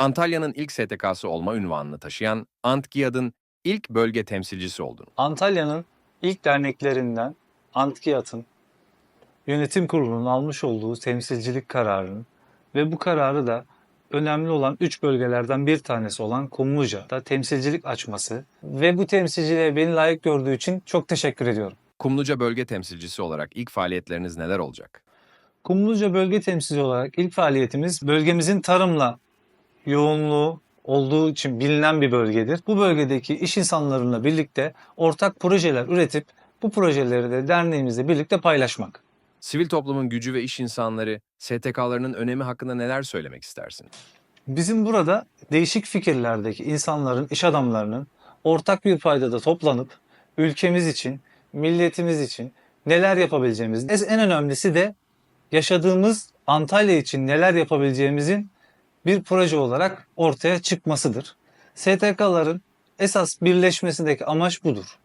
Antalya'nın ilk STK'sı olma ünvanını taşıyan Antgiyad'ın ilk bölge temsilcisi oldun. Antalya'nın ilk derneklerinden Antkiyat'ın yönetim kurulunun almış olduğu temsilcilik kararının ve bu kararı da önemli olan 3 bölgelerden bir tanesi olan Kumluca'da temsilcilik açması ve bu temsilciliğe beni layık gördüğü için çok teşekkür ediyorum. Kumluca bölge temsilcisi olarak ilk faaliyetleriniz neler olacak? Kumluca bölge temsilci olarak ilk faaliyetimiz bölgemizin tarımla yoğunluğu olduğu için bilinen bir bölgedir. Bu bölgedeki iş insanlarıyla birlikte ortak projeler üretip bu projeleri de derneğimizle birlikte paylaşmak. Sivil toplumun gücü ve iş insanları STK'larının önemi hakkında neler söylemek istersin? Bizim burada değişik fikirlerdeki insanların, iş adamlarının ortak bir paydada toplanıp ülkemiz için, milletimiz için neler yapabileceğimiz, en önemlisi de yaşadığımız Antalya için neler yapabileceğimizin bir proje olarak ortaya çıkmasıdır. STK'ların esas birleşmesindeki amaç budur.